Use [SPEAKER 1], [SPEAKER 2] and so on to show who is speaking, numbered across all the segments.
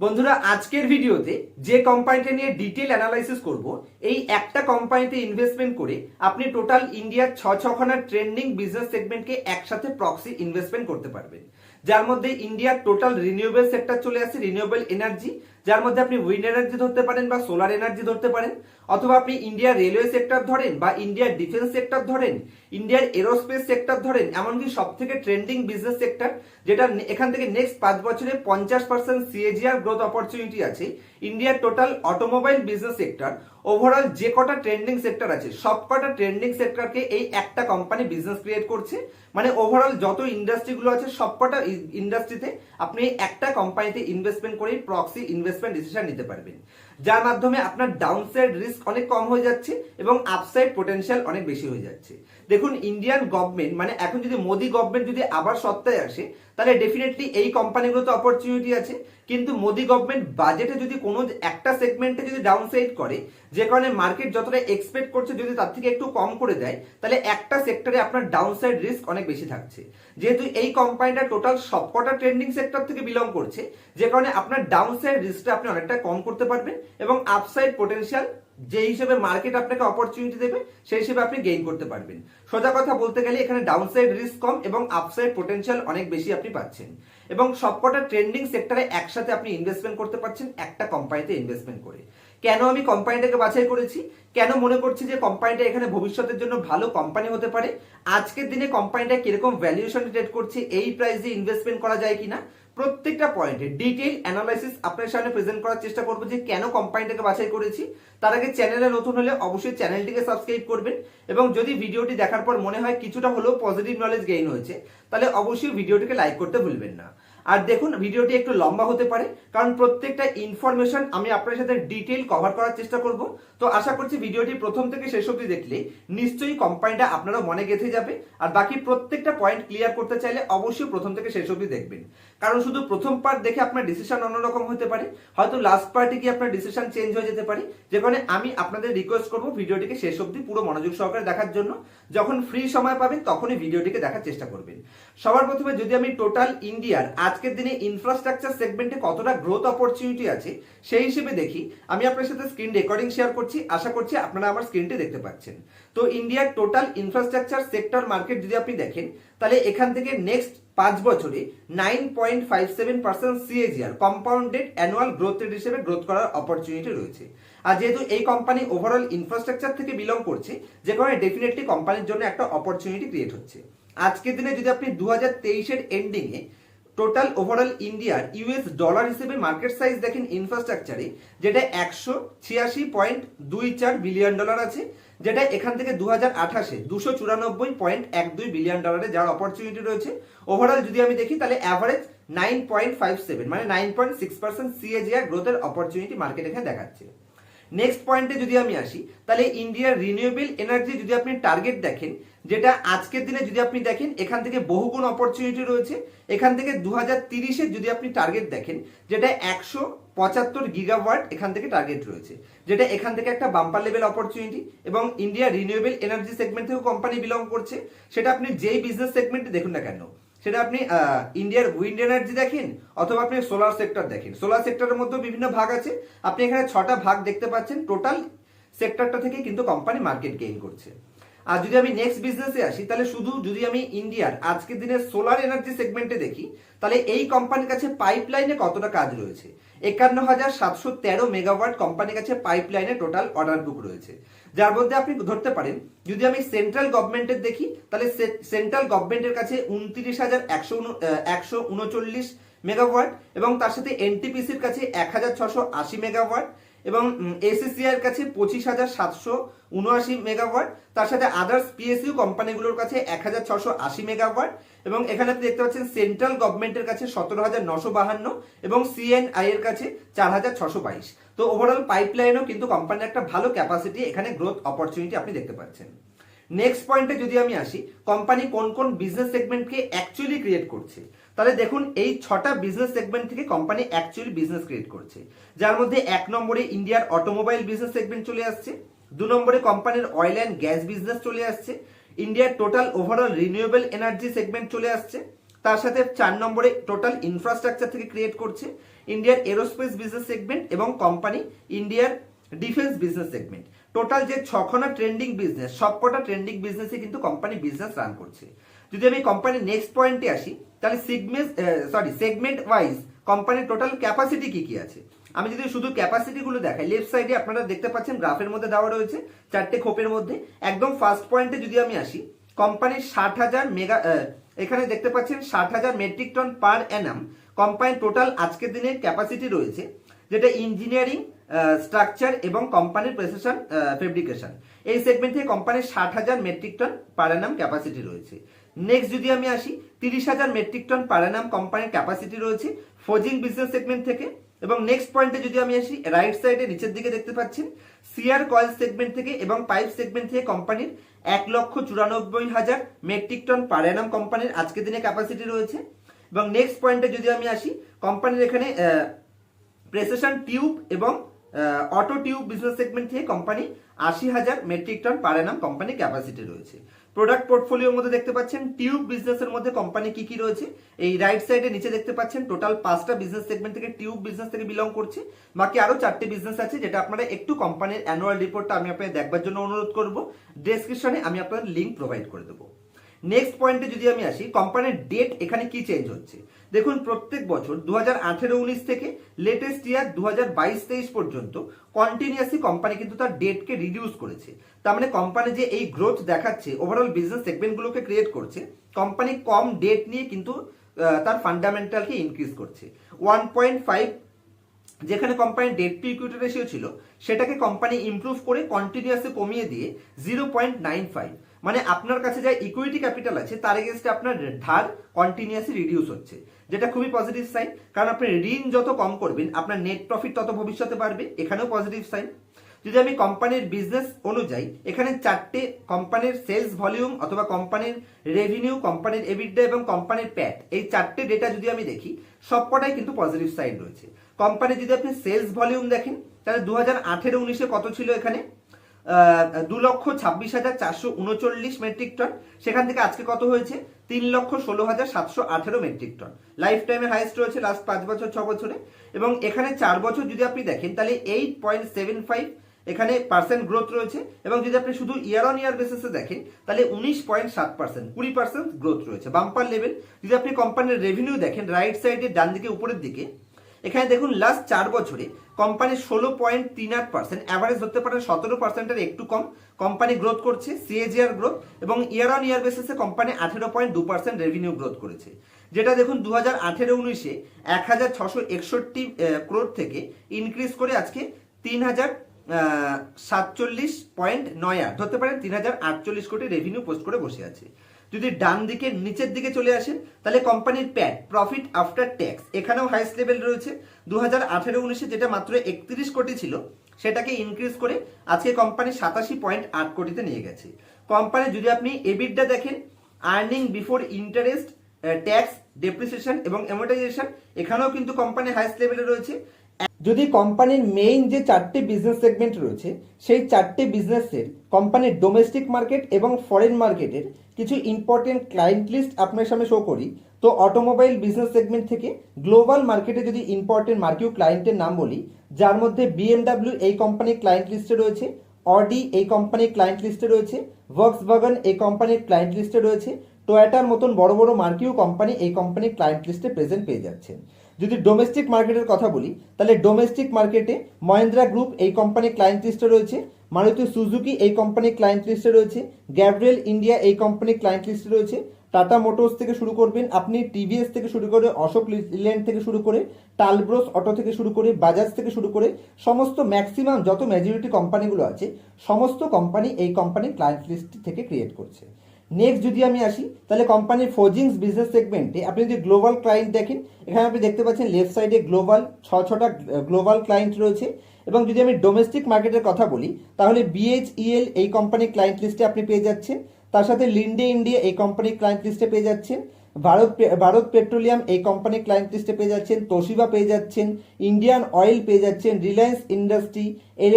[SPEAKER 1] বন্ধুরা, আজকের ভিডিওতে যে কোম্পানিটা নিয়ে ডিটেল অ্যানালাইসিস করব, এই একটা কোম্পানিতে ইনভেস্টমেন্ট করে আপনি টোটাল ইন্ডিয়ার ছ ছখানা ট্রেন্ডিং বিজনেস সেগমেন্টকে একসাথে প্রক্সি ইনভেস্টমেন্ট করতে পারবেন। যার মধ্যে ইন্ডিয়ার টোটাল রিনিউয়েবল সেক্টর চলে আসে রিনিউয়েবল এনার্জি যার মধ্যে আপনি উইন্ড এনার্জি ধরতে পারেন বা সোলার এনার্জি ধরতে পারেন, অথবা আপনি ইন্ডিয়ার রেলওয়ে সেক্টর ধরেন বা ইন্ডিয়ার ডিফেন্স সেক্টর ধরেন ইন্ডিয়ার এরোস্পেস সেক্টর ধরেন, এমনকি সব থেকে ট্রেন্ডিং বিজনেস সেক্টর যেটা এখান থেকে নেক্সট পাঁচ বছরে পঞ্চাশ পার্সেন্ট সিএজিআর গ্রোথ অপরচুনিটি আছে ইন্ডিয়ার total automobile business sector overall যে কটা ট্রেন্ডিং সেক্টর আছে, সব কটা ট্রেন্ডিং সেক্টরকে এই একটা কোম্পানি বিজনেস ক্রিয়েট করছে মানে ওভারঅল যত ইন্ডাস্ট্রিগুলো আছে, সব কটা ইন্ডাস্ট্রিতে আপনি একটা কোম্পানিতে ইনভেস্টমেন্ট করে প্রক্সি ইনভেস্টমেন্ট ডিসিশন নিতে পারবেন। যার মাধ্যমে আপনার ডাউনসাইড রিস্ক অনেক কম হয়ে যাচ্ছে এবং আপসাইড পোটেনশিয়াল অনেক বেশি হয়ে যাচ্ছে। দেখুন ইন্ডিয়ান গভর্নমেন্ট মানে এখন যদি মোদি গভর্নমেন্ট যদি আবার সত্তায় আসে, তাহলে ডেফিনেটলি এই কোম্পানিগুলোতে অপরচুনিটি আছে। কিন্তু মোদি গভর্নমেন্ট বাজেটে যদি কোনো একটা সেগমেন্টে যদি ডাউনসাইড করে, যে কারণে মার্কেট যতটা এক্সপেক্ট করছে, যদি তার থেকে একটু কম করে দেয়, তাহলে একটা সেক্টরে আপনার ডাউনসাইড রিস্ক অনেক বেশি থাকছে। যেহেতু এই কোম্পানিটা টোটাল সবকটা ট্রেন্ডিং সেক্টর থেকে বিলং করছে, যে কারণে আপনার ডাউনসাইড রিস্কটা আপনি অনেকটা কম করতে পারবেন এবং আপসাইড পোটেনশিয়াল যে হিসেবে মার্কেট আপনাকে অপরচুনিটি দেবে, সেই হিসেবে আপনি গেইন করতে পারবেন। সোজা কথা বলতে গেলে এখানে ডাউনসাইড রিস্ক কম এবং আপসাইড পোটেনশিয়াল অনেক বেশি আপনি পাচ্ছেন। এবং সবকটা ট্রেন্ডিং সেক্টরে একসাথে আপনি ইনভেস্টমেন্ট করতে পারছেন, একটা কোম্পানিতে ইনভেস্টমেন্ট করে। কেন আমি কোম্পানিটাকে বাছাই করেছি? কেন মনে করছি যে কোম্পানিটা এখানে ভবিষ্যতের জন্য ভালো কোম্পানি হতে পারে? আজকের দিনে কোম্পানিটা কীরকম ভ্যালুয়েশন ট্রেড করছে? এই প্রাইসে ইনভেস্টমেন্ট করা যায় কিনা? প্রত্যেকটা পয়েন্টে ডিটেইল অ্যানালাইসিস আপনার সামনে প্রেজেন্ট করার চেষ্টা করব যে কেন কোম্পানিটাকে বাছাই করেছি। তার আগে চ্যানেলে নতুন হলে অবশ্যই চ্যানেলটিকে সাবস্ক্রাইব করবেন এবং যদি ভিডিওটি দেখার পর মনে হয় কিছুটা হলেও পজিটিভ নলেজ গেইন হয়েছে, তাহলে অবশ্যই ভিডিওটিকে লাইক করতে ভুলবেন না। আর দেখুন, ভিডিওটি একটু লম্বা হতে পারে, কারণ প্রত্যেকটা ইনফরমেশন আমি আপনার সাথে ডিটেল কভার করার চেষ্টা করব। তো আশা করছি ভিডিওটি প্রথম থেকে শেষ অবধি দেখলে নিশ্চয়ই কোম্পানিটা আপনারও মনে গেঁথে যাবে। আর বাকি প্রত্যেকটা পয়েন্ট ক্লিয়ার করতে চাইলে অবশ্যই প্রথম থেকে শেষ অবধি দেখবেন। কারণ শুধু প্রথম পার্ট দেখে আপনার ডিসিশন অন্যরকম হতে পারে, হয়তো লাস্ট পার্টে গিয়ে আপনার ডিসিশন চেঞ্জ হয়ে যেতে পারে। যেখানে আমি আপনাদের রিকোয়েস্ট করব ভিডিওটিকে শেষ অবধি পুরো মনোযোগ সহকারে দেখার জন্য। যখন ফ্রি সময় পাবেন, তখনই ভিডিওটিকে দেখার চেষ্টা করবেন। সবার প্রথমে যদি আমি টোটাল ইন্ডিয়ার আজকের দিনে ইনফ্রাস্ট্রাকচার সেগমেন্টে কতটা গ্রোথ অপরচুনিটি আছে, সেই হিসেবে দেখি। আমি আপনার সাথে স্ক্রিন রেকর্ডিং শেয়ার করছি। আশা করছি আপনারা আমার স্ক্রিনটি দেখতে পাচ্ছেন। তো ইন্ডিয়ার টোটাল ইনফ্রাস্ট্রাকচার সেক্টর মার্কেট যদি আপনি দেখেন, তাহলে এখান থেকে নেক্সট পাঁচ বছরে nine point five seven percent CAGR compounded annual growth rate হিসেবে গ্রোথ করার অপরচুনিটি রয়েছে। আর যেহেতু এই কোম্পানি ওভারঅল ইনফ্রাস্ট্রাকচার থেকে বিলং করছে, যে কারণে ডেফিনেটলি কোম্পানির জন্য একটা অপরচুনিটি ক্রিয়েট হচ্ছে। আজকের দিনে যদি আপনি দু হাজার তেইশের এন্ডিংয়ে টোটাল ওভারঅল ইন্ডিয়ার ইউএস ডলার হিসেবে মার্কেট সাইজ দেখেন ইনফ্রাস্ট্রাকচারে যেটা একশো ছিয়াশি পয়েন্ট দুই চার বিলিয়ন ডলার আছে, যেটা এখান থেকে দু হাজার আঠাশে দুশো চুরানব্বই পয়েন্ট এক দুই বিলিয়ন ডলারে যাওয়ার অপরচুনিটি রয়েছে। ওভারঅল যদি আমি দেখি, তাহলে average nine point five seven মানে nine point six percent CAGR গ্রোথের অপরচুনিটি মার্কেট এখানে দেখাচ্ছে। নেক্সট পয়েন্টে যদি আমি আসি, তাহলে ইন্ডিয়ার রিনিউয়েবল এনার্জি যদি আপনি টার্গেট দেখেন, যেটা আজকের দিনে যদি আপনি দেখেন, এখান থেকে বহুগুণ অপরচুনিটি রয়েছে। এখান থেকে দু হাজার যদি আপনি টার্গেট দেখেন, যেটা একশো পঁচাত্তর গিগাওয়াট এখান থেকে টার্গেট রয়েছে। যেটা এখান থেকে একটা বাম্পার লেভেল অপরচুনিটি এবং ইন্ডিয়া রিনিউয়েবল এনার্জি সেগমেন্ট থেকেও কোম্পানি বিলং করছে। সেটা আপনি যেই বিজনেস সেগমেন্টে দেখুন না কেন সেটা আপনি ইন্ডিয়ার উইন্ড এনার্জি দেখেন অথবা আপনি সোলার সেক্টর দেখেন। সোলার সেক্টরের মধ্যেও বিভিন্ন ভাগ আছে। আপনি এখানে ছটা ভাগ দেখতে পাচ্ছেন। টোটাল সেক্টরটা থেকে কিন্তু কোম্পানি মার্কেট গেইন করছে। আর যদি আমি নেক্সট বিজনেসে আসি, তাহলে শুধু যদি আমি ইন্ডিয়ার আজকের দিনে সোলার এনার্জি সেগমেন্টে দেখি, তাহলে এই কোম্পানির কাছে পাইপলাইনে কতটা কাজ রয়েছে? একান্ন হাজার সাতশো তেরো মেগাওয়াট কোম্পানির কাছে পাইপলাইনে টোটাল অর্ডার বুক রয়েছে। যার মধ্যে আপনি ধরতে পারেন, যদি আমি সেন্ট্রাল গভর্নমেন্টের দেখি, তাহলে সেন্ট্রাল গভর্নমেন্টের কাছে উনত্রিশ হাজার একশো একশো উনচল্লিশ মেগাওয়াট এবং তার সাথে এনটিপিসির কাছে এক হাজার ছশো আশি মেগাওয়াট এবং এসিসিআর কাছে পঁচিশ হাজার সাতশো উনআশি মেগাওয়াট, তার সাথে আদার্স পিএসইউ কোম্পানিগুলোর কাছে এক হাজার ছশো আশি মেগাওয়াট এবং এখানে আপনি দেখতে পাচ্ছেন সেন্ট্রাল গভর্নমেন্টের কাছে সতেরো হাজার নশো বাহান্ন এবং সিএনআই এর কাছে চার হাজার ছশো বাইশ। তো ওভারঅল পাইপলাইনও কিন্তু কোম্পানির একটা ভালো ক্যাপাসিটি এখানে গ্রোথ অপরচুনিটি আপনি দেখতে পাচ্ছেন। নেক্সট পয়েন্টে যদি আমি আসি কোম্পানি কোন কোন বিজনেস সেগমেন্টকে অ্যাকচুয়ালি ক্রিয়েট করছে? তাহলে দেখুন, এই ছটা বিজনেস সেগমেন্ট থেকে কোম্পানি অ্যাকচুয়ালি বিজনেস ক্রিয়েট করছে। যার মধ্যে এক নম্বরে ইন্ডিয়ার অটোমোবাইল বিজনেস সেগমেন্ট চলে আসছে, দু নম্বরে কোম্পানির অয়েল অ্যান্ড গ্যাস বিজনেস চলে আসছে ইন্ডিয়ার total overall renewable energy segment চলে আসছে, তার সাথে চার নম্বরে টোটাল ইনফ্রাস্ট্রাকচার থেকে ক্রিয়েট করছে ইন্ডিয়ার এরোস্পেস বিজনেস সেগমেন্ট এবং কোম্পানি ইন্ডিয়ার ডিফেন্স বিজনেস সেগমেন্ট টোটাল যে ছখানা ট্রেন্ডিং বিজনেস সবকটা ট্রেন্ডিং বিজনেসে কিন্তু কোম্পানি বিজনেস রান করছে। যদি আমি কোম্পানির নেক্সট পয়েন্টে আসি তাহলে সিগমেন্ট সরি সেগমেন্ট ওয়াইজ কোম্পানির টোটাল ক্যাপাসিটি কি কি আছে? আমি যদি শুধু ক্যাপাসিটি গুলো দেখাই লেফট সাইডে আপনারা দেখতে পাচ্ছেন গ্রাফের মধ্যে দেওয়া রয়েছে, চারটে খোপের মধ্যে। একদম ফার্স্ট পয়েন্টে যদি আমি আসি কোম্পানির ষাট হাজার মেগা এখানে দেখতে পাচ্ছেন ষাট হাজার মেট্রিক টন পার অ্যানাম কোম্পানির টোটাল আজকের দিনে ক্যাপাসিটি রয়েছে, যেটা ইঞ্জিনিয়ারিং স্ট্রাকচার এবং কোম্পানির প্রেসেশন ফেব্রিকেশন এই সেগমেন্ট থেকে কোম্পানির ষাট হাজার metric ton per annum capacity রয়েছে। নেক্সট যদি আমি আসি, তিরিশ হাজার মেট্রিক টন পার অ্যানাম কোম্পানির ক্যাপাসিটি রয়েছে ফোজিং বিজনেস সেগমেন্ট থেকে। এবং নেক্সট পয়েন্টে যদি আমি আসি রাইট সাইডে নিচের দিকে দেখতে পাচ্ছেন সিআর কয়েল সেগমেন্ট থেকে এবং পাইপ সেগমেন্ট থেকে কোম্পানির এক লক্ষ চুরানব্বই হাজার মেট্রিক টন পার অ্যানাম কোম্পানির আজকের দিনে ক্যাপাসিটি রয়েছে। এবং নেক্সট পয়েন্টে যদি আমি আসি কোম্পানির এখানে প্রেসেশন টিউব এবং অটো টিউব বিজনেস সেগমেন্ট থেকে কোম্পানি আশি হাজার metric ton per annum company capacity রয়েছে। প্রোডাক্ট পোর্টফোলিওর মধ্যে দেখতে পাচ্ছেন, টিউব বিজনেসের মধ্যে কোম্পানি কি কি রয়েছে? এই রাইট সাইডে নিচে দেখতে পাচ্ছেন টোটাল পাঁচটা বিজনেস সেগমেন্ট থেকে টিউব বিজনেস থেকে বিলং করছে। বাকি আরও চারটি বিজনেস আছে যেটা আপনারা একটু কোম্পানির অ্যানুয়াল রিপোর্টটা আমি আপনাদের দেখবার জন্য অনুরোধ করব। ডেসক্রিপশনে আমি আপনাদের লিঙ্ক প্রোভাইড করে দেবো। নেক্সট পয়েন্টে যদি আমি আসি কোম্পানির ডেট এখানে কি চেঞ্জ হচ্ছে? দেখুন, প্রত্যেক বছর দু হাজার আঠেরো উনিশ থেকে লেটেস্ট ইয়ার দু হাজার বাইশ তেইশ পর্যন্ত কন্টিনিউয়াসলি কোম্পানি কিন্তু তার ডেটকে রিডিউস করেছে। তার মানে কোম্পানি যে এই গ্রোথ দেখাচ্ছে ওভারঅল বিজনেস সেগমেন্টগুলোকে ক্রিয়েট করছে কোম্পানি কম ডেট নিয়ে কিন্তু তার ফান্ডামেন্টালকে ইনক্রিজ করছে। ওয়ান পয়েন্ট ফাইভ যেখানে কোম্পানির ডেট টু ইকুইটি রেশিও ছিল, সেটাকে কোম্পানি ইমপ্রুভ করে কন্টিনিউয়াসলি কমিয়ে দিয়ে জিরো পয়েন্ট নাইন ফাইভ মানে আপনার কাছে যা ইকুইটি ক্যাপিটাল আছে, তার এগেনস্টে আপনার ধার কন্টিনিউয়াসলি রিডিউস হচ্ছে। যেটা খুবই পজিটিভ সাইন কারণ আপনি ঋণ যত কম করবেন, আপনার নেট প্রফিট তত ভবিষ্যতে বাড়বে, এখানেও পজিটিভ সাইন যদি আমি কোম্পানির বিজনেস অনুযায়ী, এখানে চারটে কোম্পানির সেলস ভলিউম অথবা কোম্পানির রেভিনিউ কোম্পানির এবিডা এবং কোম্পানির প্যাট এই চারটে ডেটা যদি আমি দেখি, সবকটাই কিন্তু পজিটিভ সাইড রয়েছে। কোম্পানি যদি আপনি সেলস ভলিউম দেখেন, তাহলে দু হাজার আঠেরো উনিশে কত ছিল এখানে? দু লক্ষ ছাব্বিশ হাজার চারশো উনচল্লিশ মেট্রিক টন। সেখান থেকে আজকে কত হয়েছে? তিন লক্ষ ষোলো হাজার সাতশো আঠেরো মেট্রিক টন। লাইফ টাইমের হাইস্ট রয়েছে লাস্ট পাঁচ বছর, ছ বছরে। এবং এখানে চার বছর যদি আপনি দেখেন, তাহলে এইট পয়েন্ট সেভেন ফাইভ এখানে পার্সেন্ট গ্রোথ রয়েছে। এবং যদি আপনি শুধু ইয়ার অন ইয়ার বেসিসে দেখেন, তাহলে উনিশ পয়েন্ট সাত পার্সেন্ট কুড়ি পার্সেন্ট গ্রোথ রয়েছে। বাম্পার লেভেল যদি আপনি কোম্পানির রেভিনিউ দেখেন রাইট সাইডে ডান দিকে উপরের দিকে এখানে দেখুন লাস্ট চার বছরে কোম্পানি ষোলো পয়েন্ট তিন আট পার্সেন্ট অ্যাভারেজ ধরতে পারেন সতেরো পার্সেন্টের একটু কম কোম্পানি গ্রোথ করছে সিএজিআর গ্রোথ এবং ইয়ার অন ইয়ার বেসিসে কোম্পানি আঠেরো পয়েন্ট দু পার্সেন্ট রেভিনিউ গ্রোথ করেছে। যেটা দেখুন দু হাজার আঠেরো উনিশে এক হাজার ছশো একষট্টি ক্রোড থেকে ইনক্রিজ করে আজকে তিন হাজার সাতচল্লিশ পয়েন্ট নয় আট, ধরতে পারেন তিন হাজার আটচল্লিশ কোটি রেভিনিউ পোস্ট করে বসে আছে। যদি ডান দিকে, নিচের দিকে চলে আসেন, তাহলে কোম্পানির প্যাট প্রফিট আফটার ট্যাক্স এখানেও হাইস্ট লেভেল রয়েছে। দু হাজার আঠেরো উনিশে যেটা মাত্র একত্রিশ কোটি ছিল, সেটাকে ইনক্রিজ করে আজকে কোম্পানি সাতাশি পয়েন্ট আট কোটিতে নিয়ে গেছে। কোম্পানি, যদি আপনি এবিডটা দেখেন earning before interest tax depreciation এবং অ্যামোটাইজেশন এখানেও কিন্তু কোম্পানি হাইস্ট লেভেলে রয়েছে। যদি কোম্পানির মেইন যে চারটে বিজনেস সেগমেন্ট রয়েছে, সেই চারটে বিজনেসের কোম্পানির ডোমেস্টিক মার্কেট এবং ফরেন মার্কেটের কিছু ইম্পর্টেন্ট ক্লায়েন্ট লিস্ট আপনার সামনে শো করি, তো অটোমোবাইল বিজনেস সেগমেন্ট থেকে গ্লোবাল মার্কেটে যদি ইম্পর্টেন্ট মার্কিউ ক্লায়েন্টের নাম বলি, যার মধ্যে বিএমডাব্লিউ এই কোম্পানির ক্লায়েন্ট লিস্টে রয়েছে অডি এই কোম্পানির ক্লায়েন্ট লিস্টে রয়েছে ভক্স বাগান এই কোম্পানির ক্লায়েন্ট লিস্টে রয়েছে টয়োটার মতন বড় বড় মার্কিউ কোম্পানি এই কোম্পানির ক্লায়েন্ট লিস্টে প্রেজেন্ট পেয়ে যাচ্ছেন। যদি ডোমেস্টিক মার্কেটের কথা বলি, তাহলে ডোমেস্টিক মার্কেটে মহেন্দ্রা গ্রুপ এই কোম্পানির ক্লায়েন্ট লিস্টে রয়েছে মারুতি সুজুকি এই কোম্পানির ক্লায়েন্ট লিস্টে রয়েছে গ্যাব্রিয়েল ইন্ডিয়া এই কোম্পানির ক্লায়েন্ট লিস্টে রয়েছে টাটা মোটরস থেকে শুরু করবেন আপনি টিভিএস থেকে শুরু করে অশোক লিল্যান্ড থেকে শুরু করে টালব্রোস অটো থেকে শুরু করে বাজাজ থেকে শুরু করে, সমস্ত ম্যাক্সিমাম যত মেজরিটি কোম্পানিগুলো আছে, সমস্ত কোম্পানি এই কোম্পানির ক্লায়েন্ট লিস্ট থেকে ক্রিয়েট করছে। নেক্সট যদি আমি আসি, তাহলে কোম্পানির ফোজিংস বিজনেস সেগমেন্টে আপনি যদি গ্লোবাল ক্লায়েন্ট দেখেন, এখানে আপনি দেখতে পাচ্ছেন লেফট সাইডে গ্লোবাল ছ, ছটা গ্লোবাল ক্লায়েন্ট রয়েছে। এবং যদি আমি ডোমেস্টিক মার্কেটের কথা বলি, তাহলে বিএইচইএল এই কোম্পানির ক্লায়েন্ট লিস্টে আপনি পেয়ে যাচ্ছেন। তার সাথে লিন্ডে ইন্ডিয়া এই কোম্পানির ক্লায়েন্ট লিস্টে পেয়ে যাচ্ছেন। ভারত ভারত পেট্রোলিয়াম এই কোম্পানির ক্লায়েন্ট লিস্টে পেয়ে যাচ্ছেন। তোশিবা পেয়ে যাচ্ছেন। ইন্ডিয়ান অয়েল পেয়ে যাচ্ছেন। রিলায়েন্স ইন্ডাস্ট্রি এল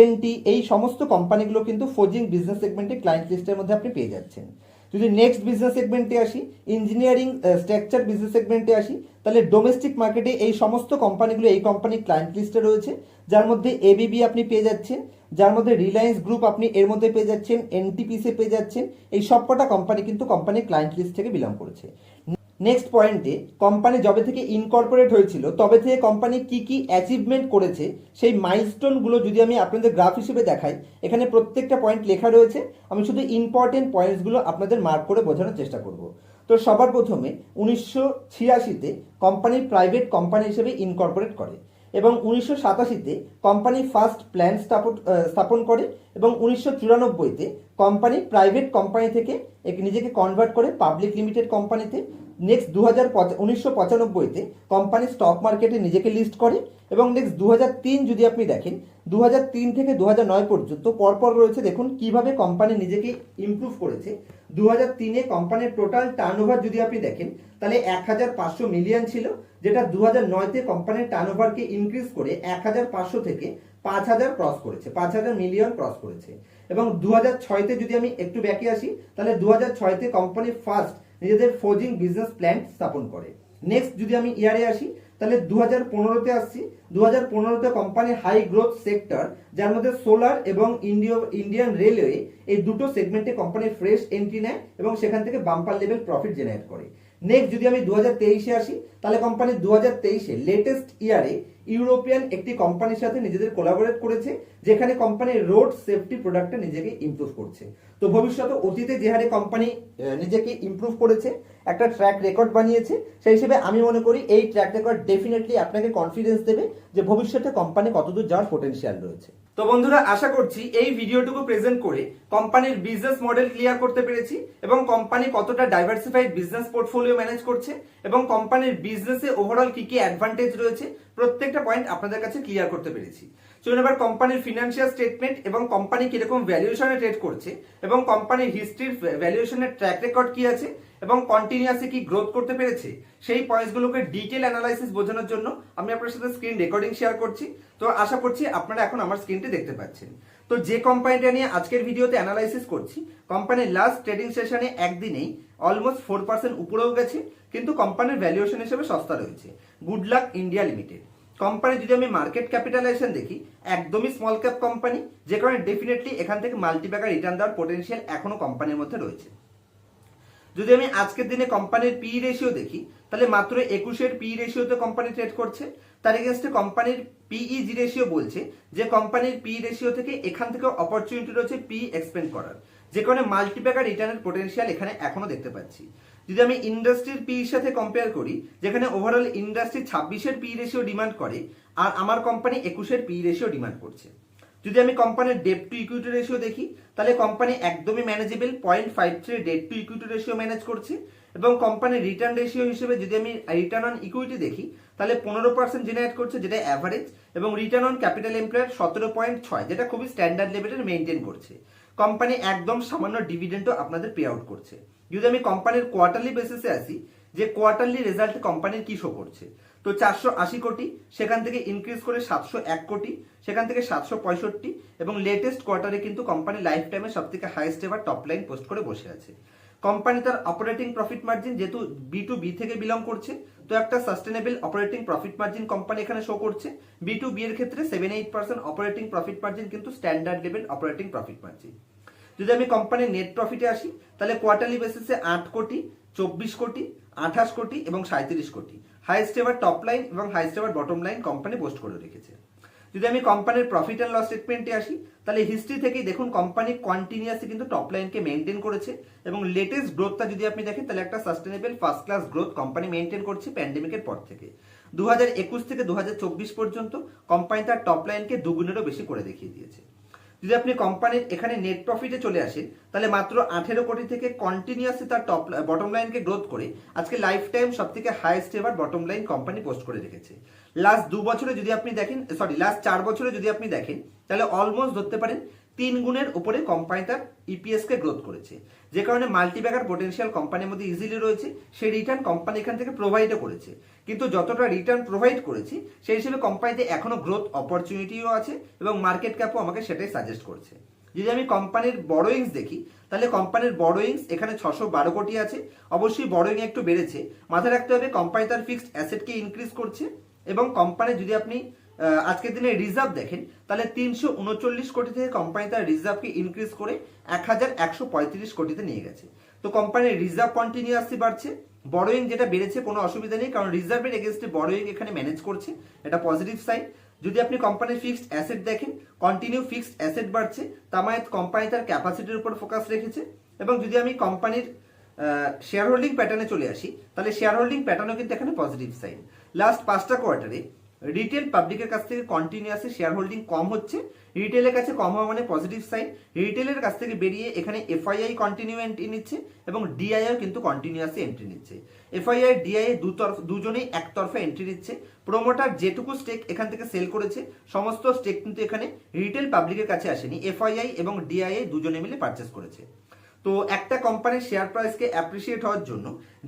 [SPEAKER 1] এই সমস্ত কোম্পানিগুলো কিন্তু ফোজিং বিজনেস সেগমেন্টের ক্লায়েন্ট লিস্টের মধ্যে আপনি পেয়ে যাচ্ছেন। যদি নেক্সট বিজনেস সেগমেন্টে আসি ইঞ্জিনিয়ারিং স্ট্রাকচার বিজনেস সেগমেন্টে আসি, তাহলে ডোমেস্টিক মার্কেটে এই সমস্ত কোম্পানিগুলো এই কোম্পানির ক্লায়েন্ট লিস্টে রয়েছে। যার মধ্যে এবিবি আপনি পেয়ে যাচ্ছেন, যার মধ্যে রিলায়েন্স গ্রুপ আপনি এর মধ্যে পেয়ে যাচ্ছেন এনটিপিসে পেয়ে যাচ্ছেন, এই সবকটা কোম্পানি কিন্তু কোম্পানির ক্লায়েন্ট লিস্ট থেকে বিলং করেছে। নেক্সট পয়েন্টে কোম্পানি যবে থেকে ইনকর্পোরেট হয়েছিল, তবে থেকে কোম্পানি কি কি অ্যাচিভমেন্ট করেছে, সেই মাইলস্টোনগুলো যদি আমি আপনাদের গ্রাফ হিসেবে দেখাই, এখানে প্রত্যেকটা পয়েন্ট লেখা রয়েছে, আমি শুধু ইম্পর্টেন্ট পয়েন্টসগুলো আপনাদের মার্ক করে বোঝানোর চেষ্টা করব। তো সবার প্রথমে, উনিশশো ছিয়াশিতে কোম্পানি প্রাইভেট কোম্পানি হিসেবে ইনকর্পোরেট করে, এবং উনিশশো সাতাশিতে কোম্পানি ফার্স্ট প্ল্যান স্থাপন স্থাপন করে, এবং উনিশশো চুরানব্বইতে কোম্পানি প্রাইভেট কোম্পানি থেকে নিজেকে কনভার্ট করে পাবলিক লিমিটেড কোম্পানিতে নেক্সট দু হাজার উনিশশো পঁচানব্বইতে কোম্পানি স্টক মার্কেটে নিজেকে লিস্ট করে এবং নেক্সট দু যদি আপনি দেখেন দু থেকে দু নয় পর্যন্ত পরপর রয়েছে, দেখুন কীভাবে কোম্পানি নিজেকে ইমপ্রুভ করেছে। দু হাজার তিনে কোম্পানির টোটাল টার্নওভার যদি আপনি দেখেন, তাহলে এক হাজার পাঁচশো মিলিয়ন ছিল, যেটা দু হাজার নয়তে কোম্পানির টার্নওভারকে ইনক্রিজ করে এক হাজার পাঁচশো থেকে পাঁচ হাজার ক্রস করেছে পাঁচ হাজার মিলিয়ন ক্রস করেছে। এবং দু হাজার ছয়তে যদি আমি একটু ব্যাকে আসি, তাহলে দু হাজার ছয়তে কোম্পানি ফার্স্ট নিজেদের ফৌজিং বিজনেস প্ল্যান স্থাপন করে। নেক্সট যদি আমি ইয়ারে আসি, তাহলে দু হাজার পনেরোতে আসছি। দু হাজার পনেরোতে কোম্পানি হাই গ্রোথ সেক্টর যার মধ্যে সোলার এবং ইন্ডিয় ইন্ডিয়ান রেলওয়ে এই দুটো সেগমেন্টে কোম্পানি ফ্রেশ এন্ট্রি নেয় এবং সেখান থেকে বাম্পার লেভেল প্রফিট জেনারেট করে। নেক্সট যদি আমি দু হাজার তেইশে আসি, তাহলে কোম্পানি দু হাজার তেইশে লেটেস্ট ইয়ারে ইউরোপিয়ান একটি কোম্পানির সাথে নিজেদের কোলাবোরেট করেছে, যেখানে কোম্পানি রোড সেফটি প্রোডাক্টে নিজেকে ইমপ্রুভ করছে। তো ভবিষ্যতে অতীতে যে হারে কোম্পানি নিজেকে ইমপ্রুভ করেছে, একটা ট্র্যাক রেকর্ড বানিয়েছে, সেই হিসেবে আমি মনে করি এই ট্র্যাক রেকর্ড ডেফিনেটলি আপনাকে কনফিডেন্স দেবে যে ভবিষ্যতে কোম্পানি কতদূর যাওয়ার পোটেনশিয়াল রয়েছে। তো বন্ধুরা, আশা করছি এই ভিডিওটুকু প্রেজেন্ট করে কোম্পানির বিজনেস মডেল ক্লিয়ার করতে পেরেছি এবং কোম্পানি কতটা ডাইভার্সিফাইড বিজনেস পোর্টফোলিও ম্যানেজ করছে এবং কোম্পানির বিজনেসে ওভারঅল কি কি অ্যাডভান্টেজ রয়েছে, প্রত্যেকটা পয়েন্ট আপনাদের কাছে ক্লিয়ার করতে পেরেছি। চলুন এবার কোম্পানির ফিনান্সিয়াল স্টেটমেন্ট এবং কোম্পানি কীরকম ভ্যালুয়েশনে ট্রেড করছে এবং কোম্পানির হিস্ট্রির ভ্যালুয়েশনের ট্র্যাক রেকর্ড কি আছে এবং কন্টিনিউয়াসলি কি গ্রোথ করতে পেরেছে, সেই পয়েন্টসগুলোকে ডিটেল অ্যানালাইসিস বোঝানোর জন্য আমি আপনার সাথে স্ক্রিন রেকর্ডিং শেয়ার করছি। তো আশা করছি আপনারা এখন আমার স্ক্রিনটি দেখতে পাচ্ছেন। তো যে কোম্পানিটা নিয়ে আজকের ভিডিওতে অ্যানালাইসিস করছি কোম্পানির লাস্ট ট্রেডিং সেশনে একদিনেই অলমোস্ট ফোর পার্সেন্ট উপরেও গেছে, কিন্তু কোম্পানির ভ্যালুয়েশন হিসেবে সস্তা রয়েছে। Good luck India limited company যদি আমি মার্কেট ক্যাপিটালাইজেশন দেখি, একদমই স্মল ক্যাপ কোম্পানি যে কারণে ডেফিনেটলি এখান থেকে মাল্টিপ্যাকার রিটার্ন দেওয়ার পোটেনশিয়াল এখনও কোম্পানির মধ্যে রয়েছে। যদি আমি আজকের দিনে কোম্পানির পি রেশিও দেখি, তাহলে মাত্র একুশের পি রেশিওতে কোম্পানি ট্রেড করছে। তার এগেনস্টে কোম্পানির পিইজি রেশিও বলছে, যে কোম্পানির পি রেশিও থেকে এখান থেকে অপরচুনিটি রয়েছে পি এক্সপেন্ড করার। যে কারণে মাল্টিপ্যাকার রিটার্নের পোটেনশিয়াল এখানে এখনও দেখতে পাচ্ছি। যদি আমি ইন্ডাস্ট্রির পি সাথে কম্পেয়ার করি, যেখানে ওভারঅল ইন্ডাস্ট্রি ছাব্বিশের পি রেশিও ডিমান্ড করে, আর আমার কোম্পানি একুশের পি রেশিও ডিমান্ড করছে। যদি আমি কোম্পানির ডেট টু ইকুইটি রেশিও দেখি, তাহলে কোম্পানি একদমই manageable point five three debt to equity ratio manage করছে এবং কোম্পানির রিটার্ন রেশিও হিসেবে যদি আমি রিটার্ন অন ইকুইটি দেখি, তাহলে পনেরো পার্সেন্ট জেনারেট করছে যেটা অ্যাভারেজ এবং রিটার্ন অন ক্যাপিটাল এমপ্লয়ের সতেরো পয়েন্ট ছয়, যেটা খুবই স্ট্যান্ডার্ড লেভেলের মেনটেন করছে। কোম্পানি একদম সামান্য ডিভিডেন্টও আপনাদের পে আউট করছে। যদি আমি কোম্পানির কোয়ার্টারলি বেসিসে আসি, যে কোয়ার্টারলি রেজাল্ট কোম্পানির কি শো করছে? তো চারশো আশি কোটি, সেখান থেকে ইনক্রিজ করে সাতশো এক কোটি, সেখান থেকে সাতশো পঁয়ষট্টি এবং লেটেস্ট কোয়ার্টারে কিন্তু কোম্পানি লাইফ টাইমে সব থেকে হাইয়েস্ট এবার টপ লাইন পোস্ট করে বসে আছে। কোম্পানি তার অপারেটিং প্রফিট মার্জিন যেহেতু বি টু বি থেকে বিলং করছে, তো একটা sustainable operating profit margin company এখানে শো করছে। বি টু বি এর ক্ষেত্রে seven eight percent operating profit margin কিন্তু standard level operating profit margin যদি আমি কোম্পানির নেট প্রফিটে আসি, তাহলে কোয়ার্টারলি বেসিসে আট কোটি, চব্বিশ কোটি, আঠাশ কোটি এবং সাঁত্রিশ কোটি। হাইস্ট এবার টপ লাইন এবং হাইস্ট এবার বটম লাইন কোম্পানি পোস্ট করে রেখেছে। যদি আমি কোম্পানির প্রফিট অ্যান্ড লস স্টেটমেন্টে আসি, তাহলে হিস্ট্রি থেকেই দেখুন কোম্পানি কন্টিনিউয়াসলি কিন্তু টপ লাইনকে মেনটেন করেছে এবং লেটেস্ট গ্রোথটা যদি আপনি দেখেন, তাহলে একটা sustainable first class growth company maintain করছে প্যান্ডেমিকের পর থেকে। দু হাজার একুশ থেকে দু হাজার চব্বিশ পর্যন্ত কোম্পানি তার টপ লাইনকে দুগুণেরও বেশি করে দেখিয়ে দিয়েছে। যদি আপনি কোম্পানির এখানে নেট প্রফিটে চলে আসেন, তাহলে মাত্র আঠেরো কোটি থেকে কন্টিনিউয়াসলি তার টপ বটম লাইনকে গ্রোথ করে আজকে লাইফ টাইম সব থেকে হাইয়েস্ট এবার বটম লাইন কোম্পানি পোস্ট করে রেখেছে। লাস্ট দু বছরে যদি আপনি দেখেন সরি লাস্ট চার বছরে যদি আপনি দেখেন, তাহলে অলমোস্ট ধরতে পারেন তিন গুণের উপরে কোম্পানি তার ইপিএস কে গ্রোথ করেছে। যে কারণে মাল্টিব্যাগার পোটেনশিয়াল কোম্পানির মধ্যে ইজিলি রয়েছে, সেই রিটার্ন কোম্পানি এখান থেকে প্রোভাইডও করেছে। কিন্তু যতটা রিটার্ন প্রোভাইড করেছি, সেই হিসেবে কোম্পানিতে এখনও গ্রোথ অপরচুনিটিও আছে এবং মার্কেট ক্যাপও আমাকে সেটাই সাজেস্ট করছে। যদি আমি কোম্পানির বড়োইংস দেখি, তাহলে কোম্পানির বড়োইংস এখানে ছশো বারো কোটি আছে। অবশ্যই বড়োইং একটু বেড়েছে। মাথায় রাখতে হবে কোম্পানি তার ফিক্সড অ্যাসেটকে ইনক্রিজ করছে এবং কোম্পানি যদি আপনি আজকের দিনে রিজার্ভ দেখেন, তাহলে তিনশো উনচল্লিশ কোটি থেকে কোম্পানি তার রিজার্ভকে ইনক্রিজ করে এক হাজার একশো পঁয়ত্রিশ কোটিতে নিয়ে গেছে। তো কোম্পানির রিজার্ভ কন্টিনিউয়াসলি বাড়ছে। বড়োইং যেটা বেড়েছে কোনো অসুবিধা নেই, কারণ রিজার্ভের এগেনস্টে বড়োয়িং এখানে ম্যানেজ করছে। এটা পজিটিভ সাইন যদি আপনি কোম্পানির ফিক্সড অ্যাসেট দেখেন কন্টিনিউ ফিক্সড অ্যাসেট বাড়ছে, তামায়াত কোম্পানি তার ক্যাপাসিটির উপর ফোকাস রেখেছে। এবং যদি আমি কোম্পানির শেয়ার হোল্ডিং প্যাটার্নে চলে আসি, তাহলে শেয়ার হোল্ডিং প্যাটার্নও কিন্তু এখানে পজিটিভ সাইন লাস্ট পাঁচটা কোয়ার্টারে রিটেল পাবলিকের কাছ থেকে কন্টিনিউয়াসলি শেয়ার হোল্ডিং কম হচ্ছে। রিটেলের কাছে কম হওয়া মানে পজিটিভ সাইন রিটেলের কাছ থেকে বেরিয়ে এখানে এফআইআই কন্টিনিউ এন্ট্রি নিচ্ছে এবং ডিআইও কিন্তু কন্টিনিউয়াসলি এন্ট্রি নিচ্ছে। এফআইআই ডিআই দুতরফ দুজনেই একতরফা এন্ট্রি নিচ্ছে। প্রোমোটার যেটুকু স্টেক এখান থেকে সেল করেছে, সমস্ত স্টেক কিন্তু এখানে রিটেল পাবলিকের কাছে আসেনি। এফআইআই এবং ডিআইআই দুজনে মিলে পারচেস করেছে। তো একটা কোম্পানির শেয়ার প্রাইসকে অ্যাপ্রিসিয়েট হওয়ার জন্য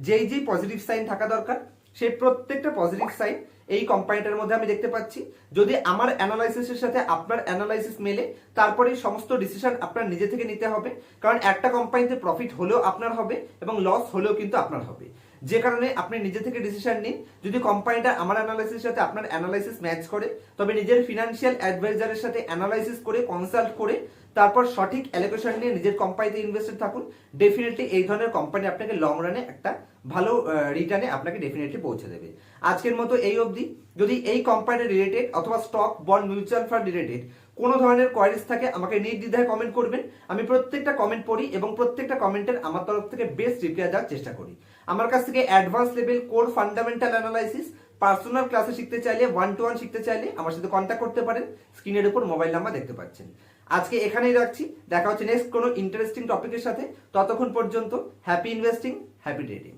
[SPEAKER 1] যেই যেই পজিটিভ সাইন থাকা দরকার সেই প্রত্যেকটা পজিটিভ সাইন এই কোম্পানিটার মধ্যে আমি দেখতে পাচ্ছি, যদি আমার অ্যানালাইসিসের সাথে আপনার অ্যানালাইসিস মেলে, তারপরে সমস্ত ডিসিশন আপনার নিজে থেকে নিতে হবে। কারণ একটা কোম্পানিতে প্রফিট হলেও আপনার হবে এবং লস হলেও কিন্তু আপনার হবে। যে কারণে আপনি নিজে থেকে ডিসিশন নিন। যদি কোম্পানিটা আমার অ্যানালাইসিসের সাথে আপনার অ্যানালাইসিস ম্যাচ করে, তবে নিজের ফিনান্সিয়াল অ্যাডভাইজারের সাথে অ্যানালাইসিস করে কনসাল্ট করে, তারপর সঠিক অ্যালোকেশন নিয়ে নিজের কোম্পানিতে ইনভেস্টেড থাকুন। ডেফিনেটলি এই ধরনের কোম্পানি আপনাকে লং রানে একটা ভালো রিটার্নে আপনাকে ডেফিনেটলি পৌঁছে দেবে। আজকের মতো এই অবধি। যদি এই কোম্পানি রিলেটেড অথবা stock bond mutual fund related কোনো ধরনের কোয়ারিজ থাকে, আমাকে নির্দ্বিধায় কমেন্ট করবেন। আমি প্রত্যেকটা কমেন্ট পড়ি এবং প্রত্যেকটা কমেন্টের আমার তরফ থেকে বেস্ট রিপ্লাই দেওয়ার চেষ্টা করি। আমার কাছ থেকে advance level core fundamental analysis personal ক্লাসে শিখতে চাইলে ওয়ান টু ওয়ান শিখতে চাইলে আমার সাথে কন্ট্যাক্ট করতে পারেন। স্ক্রিনের উপর মোবাইল নাম্বার দেখতে পাচ্ছেন। আজকে এখানেই রাখছি। দেখা হচ্ছে নেক্সট কোনো ইন্টারেস্টিং টপিকের সাথে। ততক্ষণ পর্যন্ত হ্যাপি ইনভেস্টিং হ্যাপি ট্রেডিং